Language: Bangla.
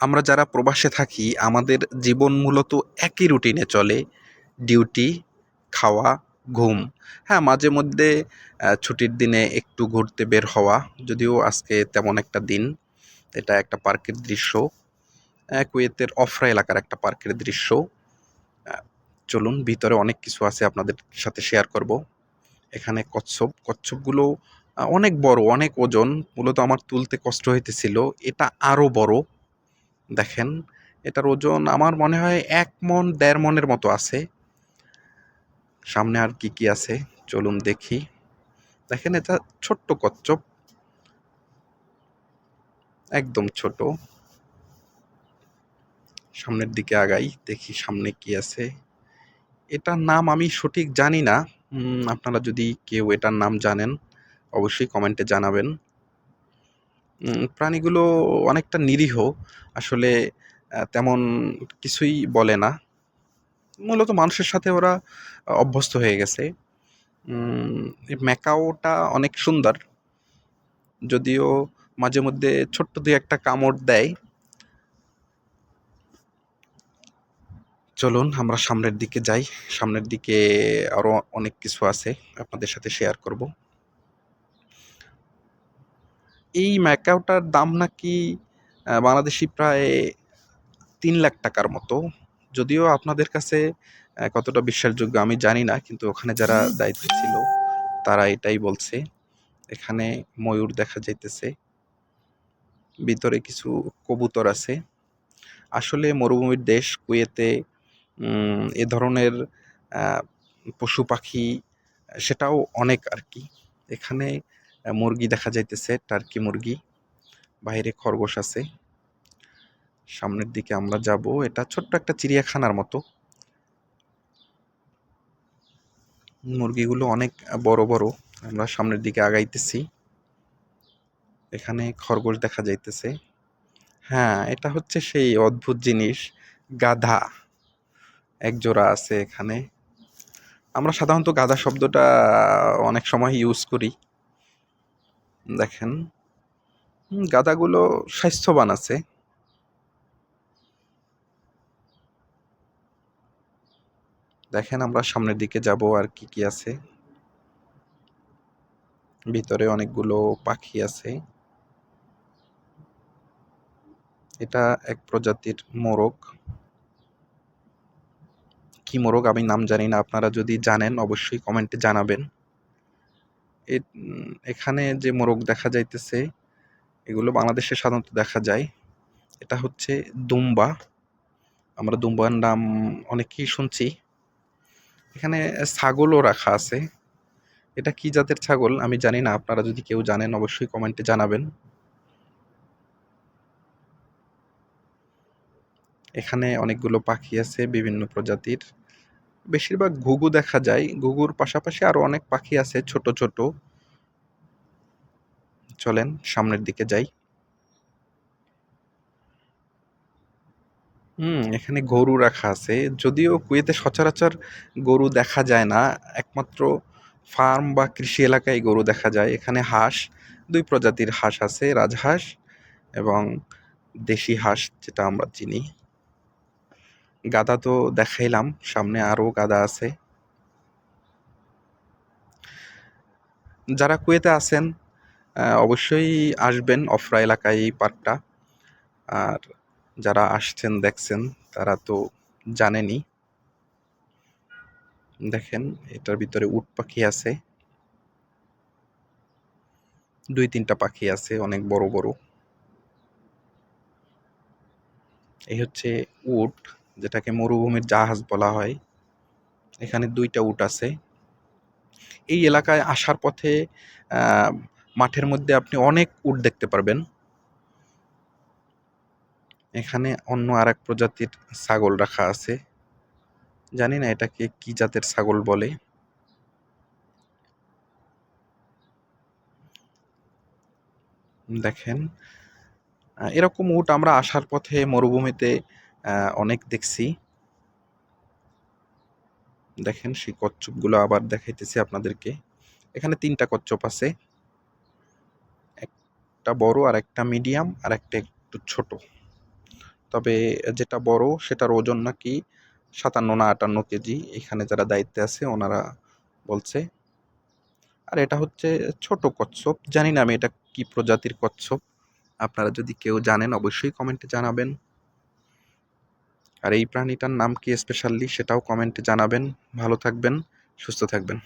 আমরা যারা প্রবাসে থাকি, আমাদের জীবন মূলত একই রুটিনে চলে ডিউটি খাওয়া, ঘুম। হ্যাঁ মাঝে মধ্যে ছুটির দিনে একটু ঘুরতে বের হওয়া, যদিও আজকে তেমন একটা দিন। এটা একটা পার্কের দৃশ্য। কুয়েতের অফরা এলাকার একটা পার্কের দৃশ্য। চলুন, ভিতরে অনেক কিছু আছে আপনাদের সাথে শেয়ার করব। এখানে কচ্ছপ। কচ্ছপগুলো অনেক বড়, অনেক ওজন। মূলত আমার তুলতে কষ্ট হইতেছিল। এটা আরও বড়। দেখেন, এটার ওজন আমার মনে হয় এক মন দেড় মনের মতো আছে। সামনে আর কি কি আছে? চলুন দেখি। দেখেন, এটা ছোট্ট কচ্ছপ। একদম ছোট। সামনের দিকে আগাই, দেখি সামনে কি আছে। এটার নাম আমি সঠিক জানি না। আপনারা যদি কেউ এটার নাম জানেন, অবশ্যই কমেন্টে জানাবেন। প্রাণীগুলো অনেকটা নিরীহ। আসলে তেমন কিছুই বলে না। মূলত মানুষের সাথে ওরা অভ্যস্ত হয়ে গেছে। ম্যাকাওটা অনেক সুন্দর। যদিও মাঝে মধ্যে ছোট্ট দুই একটা কামড় দেয়। চলুন, আমরা সামনের দিকে যাই। সামনের দিকে আরও অনেক কিছু আছে আপনাদের সাথে শেয়ার করব। এই ম্যাকাওটার দাম নাকি বাংলাদেশি প্রায় তিন লাখ টাকার মতো। যদিও আপনাদের কাছে কতটা বিশ্বাসযোগ্য আমি জানি না কিন্তু ওখানে যারা দায়িত্বে ছিল তারা এটাই বলছে। এখানে ময়ূর দেখা যাইতেছে। ভিতরে কিছু কবুতর আছে। আসলে মরুভূমির দেশ কুয়েতে এ ধরনের পশু পাখি সেটাও অনেক আর কি। এখানে মুরগি দেখা যাইতেছে, টার্কি মুরগি। বাইরে খরগোশ আছে। সামনের দিকে আমরা যাব, এটা ছোট্ট একটা চিড়িয়াখানার মতো। মুরগিগুলো অনেক বড় বড়, আমরা সামনের দিকে আগাইতেছি। এখানে খরগোশ দেখা যাইতেছে। হ্যাঁ এটা হচ্ছে সেই অদ্ভুত জিনিস, গাধা। এক জোড়া আছে এখানে। আমরা সাধারণত গাধা শব্দটা অনেক সময় ইউজ করি। দেখেন। হুম, গাধাগুলো স্বাস্থ্যবান আছে। দেখেন আমরা সামনের দিকে যাব আর কি কি আছে। ভিতরে অনেকগুলো পাখি আছে। এটা এক প্রজাতির মোরগ। কি মোরগ আমি নাম জানি না আপনারা যদি জানেন অবশ্যই কমেন্টে জানাবেন। এখানে যে মোরগ দেখা যাইতেছে, এগুলো বাংলাদেশে সাধারণত দেখা যায়। এটা হচ্ছে দুম্বা। আমরা দুম্বার নাম অনেকেই শুনছি। এখানে ছাগলও রাখা আছে। এটা কি জাতের ছাগল? আমি জানি না। আপনারা যদি কেউ জানেন, অবশ্যই কমেন্টে জানাবেন। এখানে অনেকগুলো পাখি আছে, বিভিন্ন প্রজাতির। বেশিরভাগ ঘুঘু দেখা যায়। ঘুঘুর পাশাপাশি আরও অনেক পাখি আছে ছোট ছোট। চলেন সামনের দিকে যাই। হুম, এখানে গরু রাখা আছে। যদিও কুয়েতে সচরাচর গরু দেখা যায় না। একমাত্র ফার্ম বা কৃষি এলাকায় গরু দেখা যায়। এখানে হাঁস, দুই প্রজাতির হাঁস আছে, রাজহাঁস এবং দেশি হাঁস, যেটা আমরা চিনি। গাদা তো দেখাইলাম, সামনে আরও গাদা আছে। যারা কুয়েতে আছেন অবশ্যই আসবেন অফরা এলাকায় এই পার্কটা। আর যারা আসছেন, দেখছেন, তারা তো জানেনই। দেখেন, এটার ভিতরে উট পাখি আছে। দুই তিনটা পাখি আছে, অনেক বড় বড়। এই হচ্ছে উট। যেটাকে মরুভূমির জাহাজ বলা হয়। এখানে দুইটা উট আছে। এই এলাকায় আসার পথে মাঠের মধ্যে আপনি অনেক উট দেখতে পারবেন। এখানে অন্য আর এক প্রজাতির ছাগল রাখা আছে। জানি না এটাকে কি জাতের ছাগল বলে। দেখেন এরকম উট আমরা আসার পথে মরুভূমিতে অনেক দেখছি। দেখেন, সেই কচ্ছপগুলো আবার দেখাইতেছি আপনাদেরকে। এখানে তিনটা কচ্ছপ আছে। একটা বড় আর একটা মিডিয়াম আর একটা একটু ছোট। তবে যেটা বড়, সেটার ওজন নাকি সাতান্ন না আটান্ন কেজি। এখানে যারা দায়িত্বে আছে, ওনারা বলছে। আর এটা হচ্ছে ছোট কচ্ছপ। জানি না আমি এটা কি প্রজাতির কচ্ছপ। আপনারা যদি কেউ জানেন, অবশ্যই কমেন্টে জানাবেন। আর এই প্রাণীটার নাম কি স্পেশালি সেটাও কমেন্টে জানাবেন। ভালো থাকবেন সুস্থ থাকবেন।